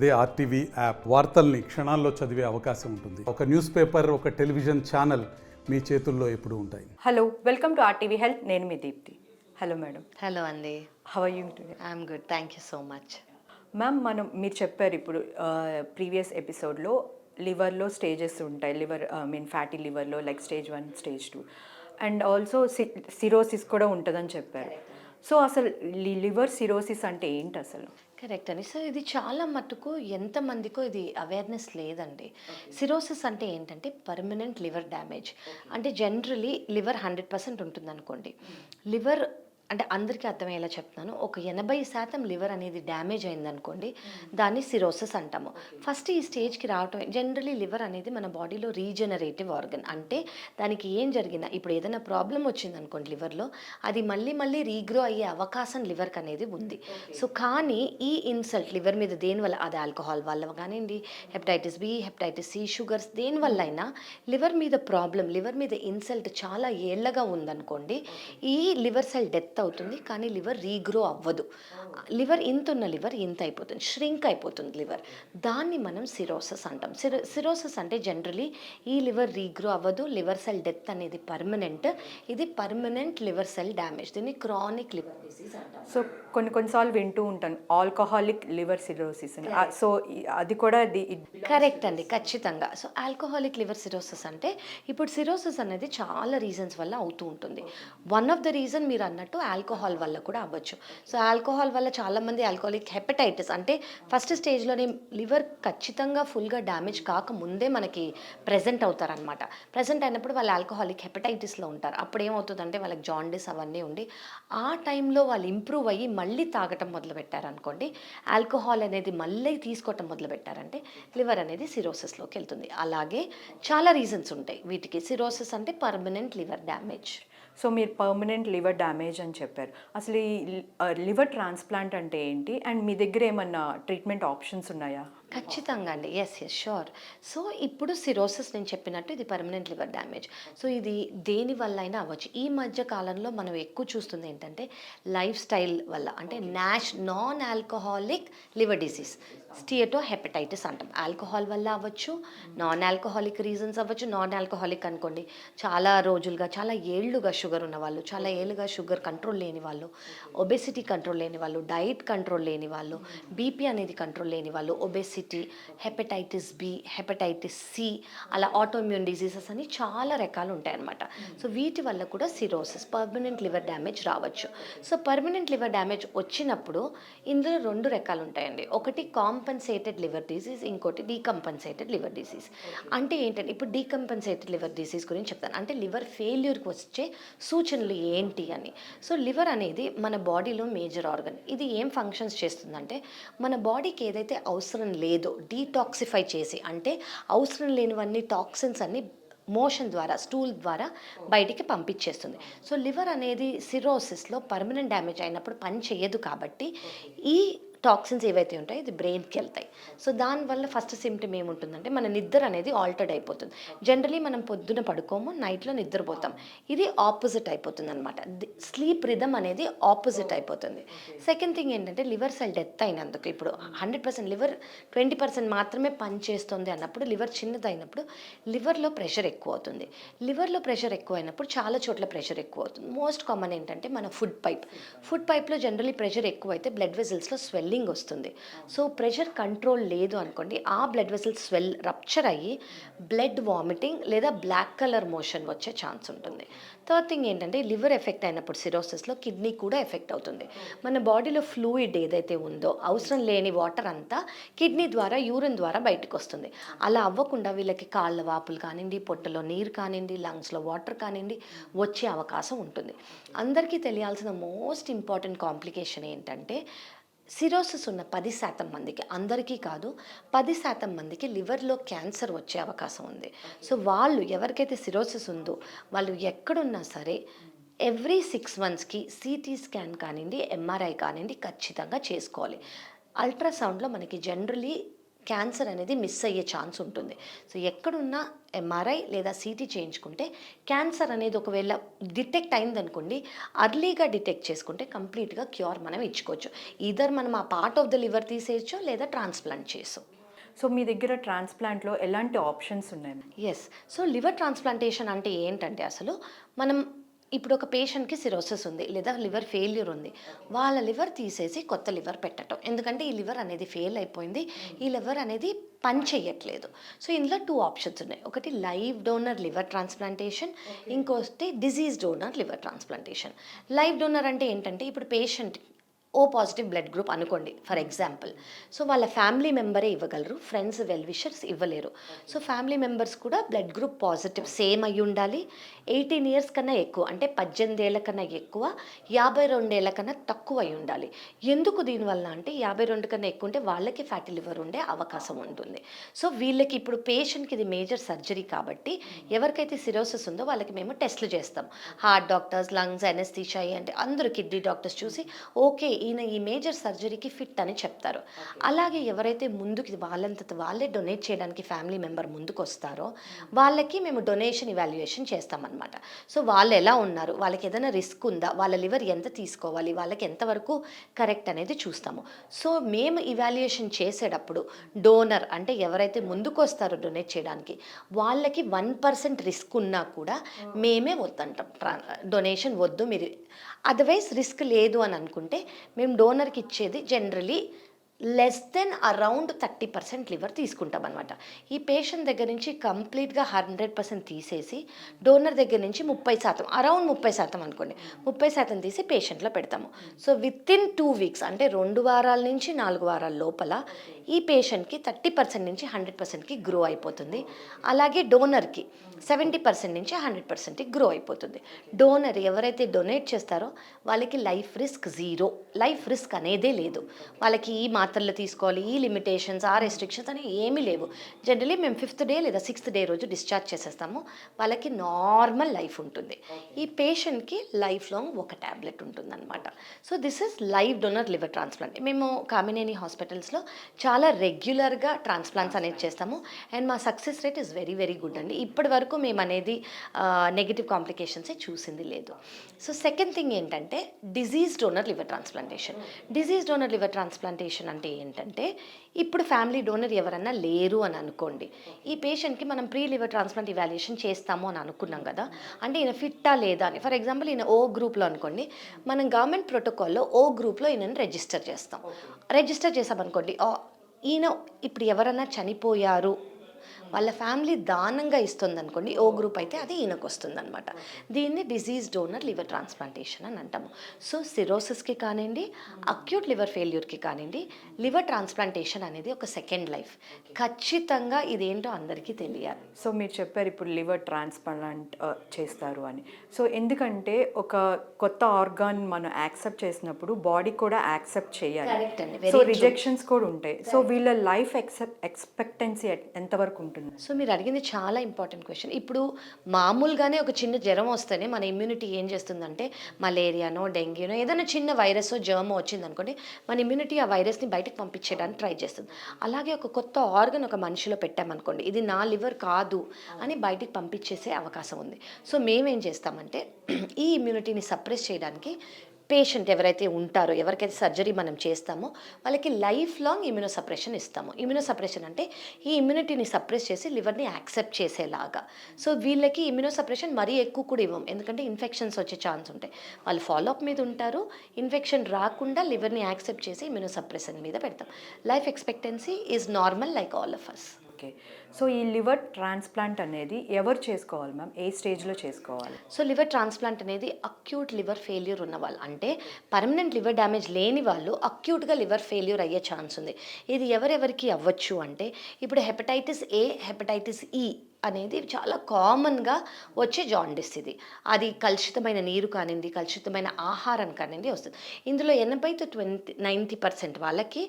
అదే RTV app వార్తల్ని క్షణాల్లో చదివే అవకాశం ఉంటుంది. ఒక న్యూస్ పేపర్ ఒక టెలివిజన్ ఛానల్ మీ చేతుల్లో ఎప్పుడూ ఉంటాయి. Hello welcome to RTV health నేను మీ దీప్తి. హలో మేడం హలో అండి how are you today I'm good thank you so much ma'am మనం మీరు చెప్పారు ఇప్పుడు ప్రీవియస్ ఎపిసోడ్లో లివర్లో స్టేజెస్ ఉంటాయి. Liver I mean fatty లివర్లో like stage one stage two and also cirrhosis కూడా ఉంటుందని చెప్పారు. సో అసలు లివర్ సిరోసిస్ అంటే ఏంటి అసలు? కరెక్ట్ అండి. సో ఇది చాలా మటుకు ఎంతమందికో ఇది అవేర్నెస్ లేదండి. సిరోసిస్ అంటే ఏంటంటే పర్మనెంట్ లివర్ డ్యామేజ్. అంటే జనరలీ లివర్ హండ్రెడ్ పర్సెంట్ ఉంటుంది అనుకోండి లివర్ అంటే అందరికీ అర్థమయ్యేలా చెప్తున్నాను. ఒక ఎనభై శాతం లివర్ అనేది డ్యామేజ్ అయిందనుకోండి దాన్ని సిరోసిస్ అంటాము. ఫస్ట్ ఈ స్టేజ్కి రావటం జనరలీ లివర్ అనేది మన బాడీలో రీజనరేటివ్ ఆర్గన్. అంటే దానికి ఏం జరిగినా ఇప్పుడు ఏదైనా ప్రాబ్లం వచ్చింది అనుకోండి లివర్లో అది మళ్ళీ మళ్ళీ రీగ్రో అయ్యే అవకాశం లివర్కి అనేది ఉంది. సో కానీ ఈ ఇన్సల్ట్ లివర్ మీద దేనివల్ల అది ఆల్కహాల్ వల్ల కానివ్వండి hepatitis B hepatitis C sugars దేనివల్ల అయినా లివర్ మీద ప్రాబ్లం లివర్ మీద ఇన్సల్ట్ చాలా ఏళ్ళగా ఉందనుకోండి ఈ లివర్ సెల్ డెత్ అవుతుంది కానీ లివర్ రీగ్రో అవ్వదు. లివర్ ఇంత ఉన్న లివర్ ఇంత అయిపోతుంది ష్రింక్ అయిపోతుంది లివర్. దాన్ని మనం సిరోసస్ అంటాం. సిరో సిరోసస్ అంటే జనరలీ ఈ లివర్ రీగ్రో అవ్వదు లివర్ సెల్ డెత్ అనేది పర్మనెంట్. ఇది పర్మనెంట్ లివర్ సెల్ డ్యామేజ్ దీన్ని క్రానిక్ లివర్ డిసీజ్ అంటాం. సో కొన్ని కొన్నిసార్లు వింటూ ఉంటాను. ఆల్కహాలిక్ లివర్ సిరోసిస్ అని. సో అది కూడా కరెక్ట్ అండి ఖచ్చితంగా. సో ఆల్కహాలిక్ లివర్ సిరోసిస్ అంటే ఇప్పుడు సిరోసిస్ అనేది చాలా రీజన్స్ వల్ల అవుతూ ఉంటుంది. వన్ ఆఫ్ ద రీజన్ మీరు అన్నట్టు ఆల్కహాల్ వల్ల కూడా అవ్వచ్చు. సో ఆల్కహాల్ వల్ల చాలామంది ఆల్కహాలిక్ హెపటైటిస్ అంటే ఫస్ట్ స్టేజ్లోనే లివర్ ఖచ్చితంగా ఫుల్గా డ్యామేజ్ కాకముందే మనకి ప్రజెంట్ అవుతారనమాట ప్రజెంట్ అయినప్పుడు వాళ్ళు ఆల్కహాలిక్ హెపటైటిస్లో ఉంటారు. అప్పుడు ఏమవుతుందంటే వాళ్ళకి జాండీస్ అవన్నీ ఉండి ఆ టైంలో వాళ్ళు ఇంప్రూవ్ అయ్యి మళ్ళీ తాగటం మొదలుపెట్టారనుకోండి ఆల్కహాల్ అనేది మళ్ళీ తీసుకోవటం మొదలుపెట్టారంటే లివర్ అనేది సిరోసిస్లోకి వెళ్తుంది. అలాగే చాలా రీజన్స్ ఉంటాయి. వీటికి సిరోసిస్ అంటే పర్మనెంట్ లివర్ డ్యామేజ్ సో మీరు పర్మనెంట్ లివర్ డ్యామేజ్ అని చెప్పారు. అసలు ఈ లివర్ ట్రాన్స్ప్లాంట్ అంటే ఏంటి? అండ్ మీ దగ్గర ఏమన్నా ట్రీట్మెంట్ ఆప్షన్స్ ఉన్నాయా? ఖచ్చితంగా అండి. ఎస్ ఎస్ షూర్ సో ఇప్పుడు సిరోసిస్ నేను చెప్పినట్టు ఇది పర్మనెంట్ లివర్ డ్యామేజ్ సో ఇది దేని వల్ల అయినా అవ్వచ్చు. ఈ మధ్య కాలంలో మనం ఎక్కువ చూస్తుంది ఏంటంటే లైఫ్ స్టైల్ వల్ల. అంటే NASH non alcoholic liver disease steatohepatitis అంటాం. ఆల్కహాల్ వల్ల అవ్వచ్చు నాన్ ఆల్కహాలిక్ రీజన్స్ అవ్వచ్చు. నాన్ ఆల్కహాలిక్ అనుకోండి చాలా రోజులుగా చాలా ఏళ్ళుగా షుగర్ ఉన్న వాళ్ళు చాలా ఏళ్ళుగా షుగర్ కంట్రోల్ లేని వాళ్ళు ఒబెసిటీ కంట్రోల్ లేని వాళ్ళు డైట్ కంట్రోల్ లేని వాళ్ళు బీపీ అనేది కంట్రోల్ లేని వాళ్ళు obesity hepatitis B hepatitis C అలా ఆటోమ్యూన్ డిసీజెస్ అని చాలా రకాలు ఉంటాయన్నమాట. సో వీటి వల్ల కూడా సిరోసిస్ పర్మనెంట్ లివర్ డ్యామేజ్ రావచ్చు. సో పర్మనెంట్ లివర్ డ్యామేజ్ వచ్చినప్పుడు ఇందులో రెండు రకాలు ఉంటాయండి. ఒకటి కాంపన్సేటెడ్ లివర్ డిసీజ్ ఇంకోటి డీకంపన్సేటెడ్ లివర్ డిసీజ్ అంటే ఏంటంటే ఇప్పుడు డీకంపన్సేటెడ్ లివర్ డిసీజ్ గురించి చెప్తాను. అంటే లివర్ ఫెయిల్యూర్కి వచ్చే సూచనలు ఏంటి అని. సో లివర్ అనేది మన బాడీలో మేజర్ ఆర్గన్ ఇది ఏం ఫంక్షన్స్ చేస్తుందంటే మన బాడీకి ఏదైతే అవసరం లేదో డీటాక్సిఫై చేసి అంటే అవసరం లేనివన్నీ టాక్సిన్స్ అన్ని మోషన్ ద్వారా స్టూల్ ద్వారా బయటికి పంపించేస్తుంది. సో లివర్ అనేది సిరోసిస్లో పర్మనెంట్ డ్యామేజ్ అయినప్పుడు పని చేయదు కాబట్టి ఈ టాక్సిన్స్ ఏవైతే ఉంటాయో ఇది బ్రెయిన్కి వెళ్తాయి. సో దానివల్ల ఫస్ట్ సిమ్టమ్ ఏముంటుందంటే మన నిద్ర అనేది ఆల్టర్డ్ అయిపోతుంది. జనరలీ మనం పొద్దున పడుకోము నైట్లో నిద్రపోతాం. ఇది ఆపోజిట్ అయిపోతుంది అనమాట స్లీప్ రిధమ్ అనేది ఆపోజిట్ అయిపోతుంది. సెకండ్ థింగ్ ఏంటంటే లివర్ సెల్ డెత్ అయినందుకు. ఇప్పుడు hundred percent liver twenty percent మాత్రమే పనిచేస్తుంది అన్నప్పుడు లివర్ చిన్నదైనప్పుడు లివర్లో ప్రెషర్ ఎక్కువ అవుతుంది. లివర్లో ప్రెషర్ ఎక్కువ అయినప్పుడు చాలా చోట్ల ప్రెషర్ ఎక్కువ అవుతుంది. మోస్ట్ కామన్ ఏంటంటే మన ఫుడ్ పైప్ ఫుడ్ పైప్లో జనరలీ ప్రెషర్ ఎక్కువ అయితే బ్లడ్ వెజల్స్లో స్వెల్లింగ్ వస్తుంది. సో ప్రెషర్ కంట్రోల్ లేదు అనుకోండి ఆ బ్లడ్ వెజల్స్ స్వెల్ రప్చర్ అయ్యి బ్లడ్ వామిటింగ్ లేదా బ్లాక్ కలర్ మోషన్ వచ్చే ఛాన్స్ ఉంటుంది. థర్డ్ థింగ్ ఏంటంటే లివర్ ఎఫెక్ట్ అయినప్పుడు సిరోసిస్లో కిడ్నీ కూడా ఎఫెక్ట్ అవుతుంది. మన బాడీలో ఫ్లూయిడ్ ఏదైతే ఉందో అవసరం లేని వాటర్ అంతా కిడ్నీ ద్వారా యూరిన్ ద్వారా బయటకు వస్తుంది. అలా అవ్వకుండా వీళ్ళకి కాళ్ళ వాపులు కానివ్వండి పొట్టలో నీరు కానివ్వండి లంగ్స్లో వాటర్ కానివ్వండి వచ్చే అవకాశం ఉంటుంది. అందరికీ తెలియాల్సిన మోస్ట్ ఇంపార్టెంట్ కాంప్లికేషన్ ఏంటంటే సిరోసిస్ ఉన్న పది శాతం మందికి అందరికీ కాదు పది శాతం మందికి లివర్లో క్యాన్సర్ వచ్చే అవకాశం ఉంది. సో వాళ్ళు ఎవరికైతే సిరోసిస్ ఉందో వాళ్ళు ఎక్కడున్నా సరే ఎవ్రీ సిక్స్ మంత్స్కి సిటీ స్కాన్ కానివ్వండి ఎంఆర్ఐ కానివ్వండి ఖచ్చితంగా చేసుకోవాలి. అల్ట్రాసౌండ్లో మనకి జనరలీ క్యాన్సర్ అనేది మిస్ అయ్యే ఛాన్స్ ఉంటుంది. సో ఎక్కడున్నా ఎంఆర్ఐ లేదా సిటీ చేయించుకుంటే క్యాన్సర్ అనేది ఒకవేళ డిటెక్ట్ అయిందనుకోండి అర్లీగా డిటెక్ట్ చేసుకుంటే కంప్లీట్గా క్యూర్ మనం ఇచ్చుకోవచ్చు. ఈధర్ మనం ఆ పార్ట్ ఆఫ్ ద లివర్ తీసేయచ్చు లేదా ట్రాన్స్ప్లాంట్ చేసు. సో మీ దగ్గర ట్రాన్స్ప్లాంట్లో ఎలాంటి ఆప్షన్స్ ఉన్నాయి? ఎస్ సో లివర్ ట్రాన్స్ప్లాంటేషన్ అంటే ఏంటంటే అసలు మనం ఇప్పుడు ఒక పేషెంట్కి సిరోసిస్ ఉంది లేదా లివర్ ఫెయిల్యూర్ ఉంది. వాళ్ళ లివర్ తీసేసి కొత్త లివర్ పెట్టడం ఎందుకంటే ఈ లివర్ అనేది ఫెయిల్ అయిపోయింది. ఈ లివర్ అనేది పని చేయట్లేదు సో ఇందులో టూ ఆప్షన్స్ ఉన్నాయి. ఒకటి లైవ్ డోనర్ లివర్ ట్రాన్స్ప్లాంటేషన్. ఇంకోటి deceased donor liver transplantation. Live donor అంటే ఏంటంటే ఇప్పుడు patient O positive blood group అనుకోండి ఫర్ ఎగ్జాంపుల్. సో వాళ్ళ ఫ్యామిలీ మెంబరే ఇవ్వగలరు ఫ్రెండ్స్ వెల్ విషర్స్ ఇవ్వలేరు. సో ఫ్యామిలీ మెంబర్స్ కూడా బ్లడ్ గ్రూప్ పాజిటివ్ సేమ్ అయి ఉండాలి. ఎయిటీన్ ఇయర్స్ కన్నా ఎక్కువ అంటే పద్దెనిమిది ఏళ్ళ కన్నా ఎక్కువ యాభై రెండేళ్ళ కన్నా తక్కువ అయి ఉండాలి. ఎందుకు దీనివల్ల అంటే యాభై రెండు కన్నా ఎక్కువ ఉంటే వాళ్ళకి ఫ్యాటీ లివర్ ఉండే అవకాశం ఉంటుంది. సో వీళ్ళకి ఇప్పుడు పేషెంట్కి ఇది మేజర్ సర్జరీ కాబట్టి ఎవరికైతే సిరోసిస్ ఉందో వాళ్ళకి మేము టెస్ట్లు చేస్తాం. హార్ట్ డాక్టర్స్ లంగ్స్ ఎనెస్థీషియా అంటే అందరూ కిడ్నీ డాక్టర్స్ చూసి ఓకే ఈయన ఈ మేజర్ సర్జరీకి ఫిట్ అని చెప్తారు. అలాగే ఎవరైతే ముందుకి వాళ్ళంతట వాళ్ళే డొనేట్ చేయడానికి ఫ్యామిలీ మెంబర్ ముందుకు వస్తారో వాళ్ళకి మేము డొనేషన్ ఇవాల్యుయేషన్ చేస్తామన్నమాట. సో వాళ్ళు ఎలా ఉన్నారు? వాళ్ళకి ఏదైనా రిస్క్ ఉందా? వాళ్ళ లివర్ ఎంత తీసుకోవాలి? వాళ్ళకి ఎంతవరకు కరెక్ట్ అనేది చూస్తాము. సో మేము ఇవాల్యుయేషన్ చేసేటప్పుడు డోనర్ అంటే ఎవరైతే ముందుకు వస్తారో డొనేట్ చేయడానికి వాళ్ళకి వన్ పర్సెంట్ రిస్క్ ఉన్నా కూడా మేమే వద్దంటాం. డొనేషన్ వద్దు మీరు. అదర్వైజ్ రిస్క్ లేదు అని అనుకుంటే మేము డోనర్కి ఇచ్చేది generally less than around thirty percent liver తీసుకుంటాం అనమాట ఈ పేషెంట్ దగ్గర నుంచి కంప్లీట్గా హండ్రెడ్ పర్సెంట్ తీసేసి డోనర్ దగ్గర నుంచి ముప్పై శాతం అరౌండ్ ముప్పై శాతం అనుకోండి. ముప్పై శాతం తీసి పేషెంట్లో పెడతాము. So within two weeks అంటే రెండు వారాల నుంచి నాలుగు వారాల లోపల ఈ పేషెంట్కి థర్టీ పర్సెంట్ నుంచి హండ్రెడ్ పర్సెంట్కి గ్రో అయిపోతుంది. అలాగే డోనర్కి సెవెంటీ పర్సెంట్ నుంచి హండ్రెడ్ పర్సెంట్కి గ్రో అయిపోతుంది. డోనర్ ఎవరైతే డొనేట్ చేస్తారో వాళ్ళకి life risk zero life risk అనేదే లేదు. వాళ్ళకి ఈ మాత్రలు తీసుకోవాలి. ఈ లిమిటేషన్స్ ఆ రెస్ట్రిక్షన్స్ అని ఏమీ లేవు. జనరలీ మేము ఫిఫ్త్ డే లేదా సిక్స్త్ డే రోజు డిశ్చార్జ్ చేసేస్తాము. వాళ్ళకి నార్మల్ లైఫ్ ఉంటుంది. ఈ పేషెంట్కి లైఫ్ లాంగ్ ఒక ట్యాబ్లెట్ ఉంటుందన్నమాట. So this is live donor liver transplant మేము కామినేని హాస్పిటల్స్లో చాలా రెగ్యులర్గా ట్రాన్స్ప్లాంట్స్ అనేది చేస్తాము. అండ్ మా success rate is very very good అండి. ఇప్పటి వరకు మేము అనేది నెగిటివ్ కాంప్లికేషన్సే చూసింది లేదు. సో సెకండ్ థింగ్ ఏంటంటే deceased donor liver transplantation deceased donor liver transplantation అంటే ఏంటంటే ఇప్పుడు ఫ్యామిలీ డోనర్ ఎవరన్నా లేరు అని అనుకోండి. ఈ పేషెంట్కి మనం ప్రీ లివర్ ట్రాన్స్ప్లాంట్ ఇవాల్యుయేషన్ చేస్తాము అని అనుకున్నాం కదా అంటే ఈయన ఫిట్టా లేదా అని. ఫర్ ఎగ్జాంపుల్ ఈయన ఓ గ్రూప్లో అనుకోండి మనం గవర్నమెంట్ ప్రోటోకాల్లో ఓ గ్రూప్లో ఈయనని రిజిస్టర్ చేస్తాం. రిజిస్టర్ చేసామనుకోండి ఈయన ఇప్పుడు ఎవరన్నా చనిపోయారు వాళ్ళ ఫ్యామిలీ దానంగా ఇస్తుంది అనుకోండి ఓ గ్రూప్ అయితే అది ఈయనకు వస్తుంది అనమాట దీన్ని డిజీజ్ డోనర్ లివర్ ట్రాన్స్ప్లాంటేషన్ అని అంటాము. సో సిరోసిస్కి కానివ్వండి అక్యూట్ లివర్ ఫెయిల్యూర్కి కానివ్వండి లివర్ ట్రాన్స్ప్లాంటేషన్ అనేది ఒక సెకండ్ లైఫ్. ఖచ్చితంగా ఇదేంటో అందరికీ తెలియాలి. సో మీరు చెప్పారు ఇప్పుడు లివర్ ట్రాన్స్ప్లాంట్ చేస్తారు అని. సో ఎందుకంటే ఒక కొత్త ఆర్గాన్ మనం యాక్సెప్ట్ చేసినప్పుడు బాడీ కూడా యాక్సెప్ట్ చేయాలి. సో. రిజెక్షన్స్ కూడా ఉంటాయి. సో వీళ్ళ లైఫ్ ఎక్సెప్ట్ ఎక్స్పెక్టెన్సీ ఎంతవరకు ఉంటుంది సో మీరు అడిగింది చాలా ఇంపార్టెంట్ క్వశ్చన్. ఇప్పుడు మామూలుగానే ఒక చిన్న జ్వరం వస్తేనే మన ఇమ్యూనిటీ ఏం చేస్తుందంటే మలేరియానో డెంగ్యూనో ఏదైనా చిన్న వైరస్ జర్మో వచ్చింది అనుకోండి మన ఇమ్యూనిటీ ఆ వైరస్ని బయటకు పంపించేయడానికి ట్రై చేస్తుంది. అలాగే ఒక కొత్త ఆర్గన్ ఒక మనిషిలో పెట్టామనుకోండి ఇది నా లివర్ కాదు అని బయటికి పంపించేసే అవకాశం ఉంది. సో మేమేం చేస్తామంటే ఈ ఇమ్యూనిటీని సప్రెస్ చేయడానికి పేషెంట్ ఎవరైతే ఉంటారో ఎవరికైతే సర్జరీ మనం చేస్తామో వాళ్ళకి లైఫ్ లాంగ్ ఇమ్యూనో సప్రెషన్ ఇస్తాము. ఇమ్యూనో సప్రెషన్ అంటే ఈ ఇమ్యూనిటీని సప్రెస్ చేసి లివర్ని యాక్సెప్ట్ చేసేలాగా. సో వీళ్ళకి ఇమ్యూనో సప్రెషన్ మరీ ఎక్కువ కూడా ఇవ్వం. ఎందుకంటే ఇన్ఫెక్షన్స్ వచ్చే ఛాన్స్ ఉంటాయి. వాళ్ళు ఫాలోఅప్ మీద ఉంటారు. ఇన్ఫెక్షన్ రాకుండా లివర్ని యాక్సెప్ట్ చేసి ఇమ్యూనో సప్రెషన్ మీద పెడతాం. Life expectancy is normal like all of us okay. So ఈ లివర్ ట్రాన్స్ప్లాంట్ అనేది ఎవరు చేసుకోవాలి మ్యామ్? ఏ స్టేజ్లో చేసుకోవాలి? సో లివర్ ట్రాన్స్ప్లాంట్ అనేది అక్యూట్ లివర్ ఫెయిల్యూర్ ఉన్న వాళ్ళు. అంటే పర్మనెంట్ లివర్ డ్యామేజ్ లేని వాళ్ళు అక్యూట్గా లివర్ ఫెయిల్యూర్ అయ్యే ఛాన్స్ ఉంది. ఇది ఎవరెవరికి అవ్వచ్చు అంటే ఇప్పుడు హెపటైటిస్ ఏ హెపటైటిస్ ఈ అనేది చాలా కామన్గా వచ్చే జాండిస్ ఇది. అది కలుషితమైన నీరు కానివ్వండి కలుషితమైన ఆహారం కానివ్వండి వస్తుంది. ఇందులో ఎనభై టు ట్వంటీ నైంటీ పర్సెంట్ వాళ్ళకి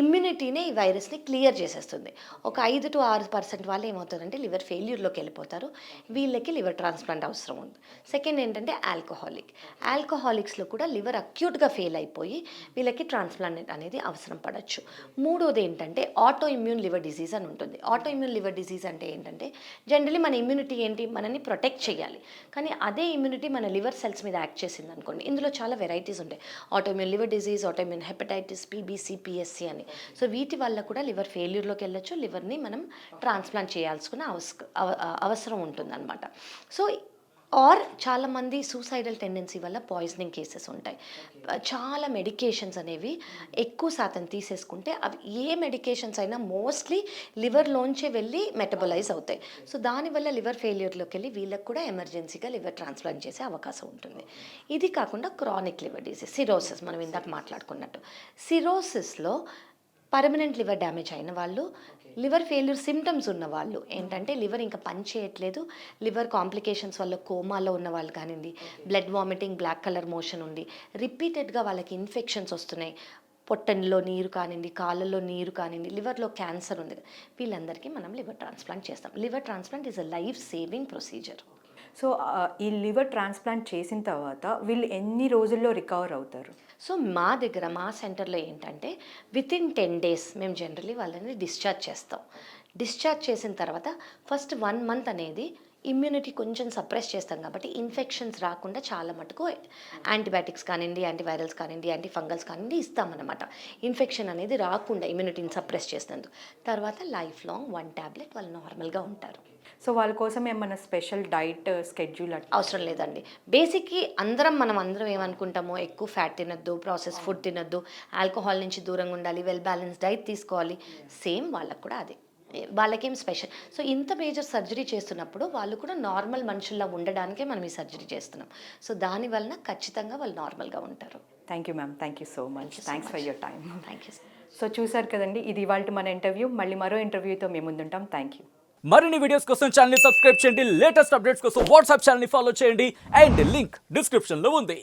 ఇమ్యూనిటీనే ఈ వైరస్ని క్లియర్ చేసేస్తుంది. ఒక ఐదు టు ఆరు పర్సెంట్ వాళ్ళు ఏమవుతుందంటే లివర్ ఫెయిల్యూర్లోకి వెళ్ళిపోతారు. వీళ్ళకి లివర్ ట్రాన్స్ప్లాంట్ అవసరం ఉంది. సెకండ్ ఏంటంటే ఆల్కహాలిక్. ఆల్కహాలిక్స్లో కూడా లివర్ అక్యూట్గా ఫెయిల్ అయిపోయి వీళ్ళకి ట్రాన్స్ప్లాంట్ అనేది అవసరం పడవచ్చు మూడోది ఏంటంటే ఆటో ఇమ్యూన్ లివర్ డిసీజ్ అని ఉంటుంది. ఆటో ఇమ్యూన్ లివర్ డిసీజ్ అంటే ఏంటంటే జనరలీ మన ఇమ్యూనిటీ ఏంటి? మనని ప్రొటెక్ట్ చేయాలి. కానీ అదే ఇమ్యూనిటీ మన లివర్ సెల్స్ మీద యాక్ట్ చేసింది అనుకోండి ఇందులో చాలా వెరైటీస్ ఉంటాయి. Autoimmune liver disease autoimmune hepatitis PBC PSC అని. సో వీటి వల్ల కూడా లివర్ ఫెయిల్యూర్లోకి వెళ్ళొచ్చు. లివర్ని మనం ట్రాన్స్ప్లాంట్ చేయాల్సుకున్న అవస అవసరం ఉంటుందన్నమాట. సో ఆర్ చాలామంది సూసైడల్ టెండెన్సీ వల్ల పాయిజనింగ్ కేసెస్ ఉంటాయి. చాలా మెడికేషన్స్ అనేవి ఎక్కువ శాతం తీసేసుకుంటే అవి ఏ మెడికేషన్స్ అయినా మోస్ట్లీ లివర్లోంచే వెళ్ళి మెటబలైజ్ అవుతాయి. సో దానివల్ల లివర్ ఫెయిల్యూర్లోకి వెళ్ళి వీళ్ళకి కూడా ఎమర్జెన్సీగా లివర్ ట్రాన్స్ప్లాంట్ చేసే అవకాశం ఉంటుంది. ఇది కాకుండా క్రానిక్ లివర్ డిసీజ్ సిరోసిస్ మనం ఇందాక మాట్లాడుకున్నట్టు. సిరోసిస్లో పర్మనెంట్ లివర్ డ్యామేజ్ అయిన వాళ్ళు లివర్ ఫెయిల్యూర్ సిమ్టమ్స్ ఉన్న వాళ్ళు. ఏంటంటే లివర్ ఇంకా పని చేయట్లేదు. లివర్ కాంప్లికేషన్స్ వల్ల కోమాలో ఉన్న వాళ్ళు కానివ్వండి blood vomiting black colour motion ఉంది రిపీటెడ్గా వాళ్ళకి ఇన్ఫెక్షన్స్ వస్తున్నాయి. పొట్టలో నీరు కానివ్వండి కాళ్ళల్లో నీరు కానివ్వండి లివర్లో క్యాన్సర్ ఉంది. వీళ్ళందరికీ మనం లివర్ ట్రాన్స్ప్లాంట్ చేస్తాం. Liver transplant is a life saving procedure. So ఈ లివర్ ట్రాన్స్ప్లాంట్ చేసిన తర్వాత వీళ్ళు ఎన్ని రోజుల్లో రికవర్ అవుతారు? సో మా దగ్గర మా సెంటర్లో ఏంటంటే విత్ ఇన్ టెన్ డేస్ మేము జనరలీ వాళ్ళని డిశ్చార్జ్ చేస్తాం. డిశ్చార్జ్ చేసిన తర్వాత ఫస్ట్ వన్ మంత్ అనేది ఇమ్యూనిటీ కొంచెం సప్రెస్ చేస్తాం కాబట్టి ఇన్ఫెక్షన్స్ రాకుండా చాలా మటుకు యాంటీబయాటిక్స్ కానివ్వండి యాంటీవైరల్స్ కానివ్వండి యాంటీ ఫంగల్స్ కానివ్వండి ఇస్తామన్నమాట. ఇన్ఫెక్షన్ అనేది రాకుండా ఇమ్యూనిటీని సప్రెస్ చేసినందుకు. తర్వాత లైఫ్ లాంగ్ వన్ ట్యాబ్లెట్ వాళ్ళు నార్మల్గా ఉంటారు. సో వాళ్ళ కోసం ఏమన్నా స్పెషల్ డైట్ స్కెడ్యూల్ అవసరం లేదండి. బేసిక్కి అందరం మనం అందరం ఏమనుకుంటామో ఎక్కువ ఫ్యాట్ తినొద్దు ప్రాసెస్ ఫుడ్ తినొద్దు ఆల్కహాల్ నుంచి దూరంగా ఉండాలి వెల్ బ్యాలెన్స్ డైట్ తీసుకోవాలి సేమ్ వాళ్ళకు కూడా అదే. వాళ్ళకేం స్పెషల్. సో ఇంత మేజర్ సర్జరీ చేస్తున్నప్పుడు వాళ్ళు కూడా నార్మల్ మనుషుల్లా ఉండడానికే మనం ఈ సర్జరీ చేస్తున్నాం. సో దాని వలన ఖచ్చితంగా వాళ్ళు నార్మల్గా ఉంటారు. Thank you ma'am thank you so much thanks for your time thank you so చూసారు కదండి ఇది ఇవాళ మన ఇంటర్వ్యూ. మళ్ళీ మరో ఇంటర్వ్యూతో మేము ముందుంటాం. థ్యాంక్ యూ మరిన్ని వీడియోస్ కోసం ఛానల్ సబ్స్క్రైబ్ చేయండి. లేటెస్ట్ అప్డేట్స్ కోసం వాట్సాప్ ఛానల్ ఫాలో చేయండి. అండ్ లింక్ డిస్క్రిప్షన్లో ఉంది.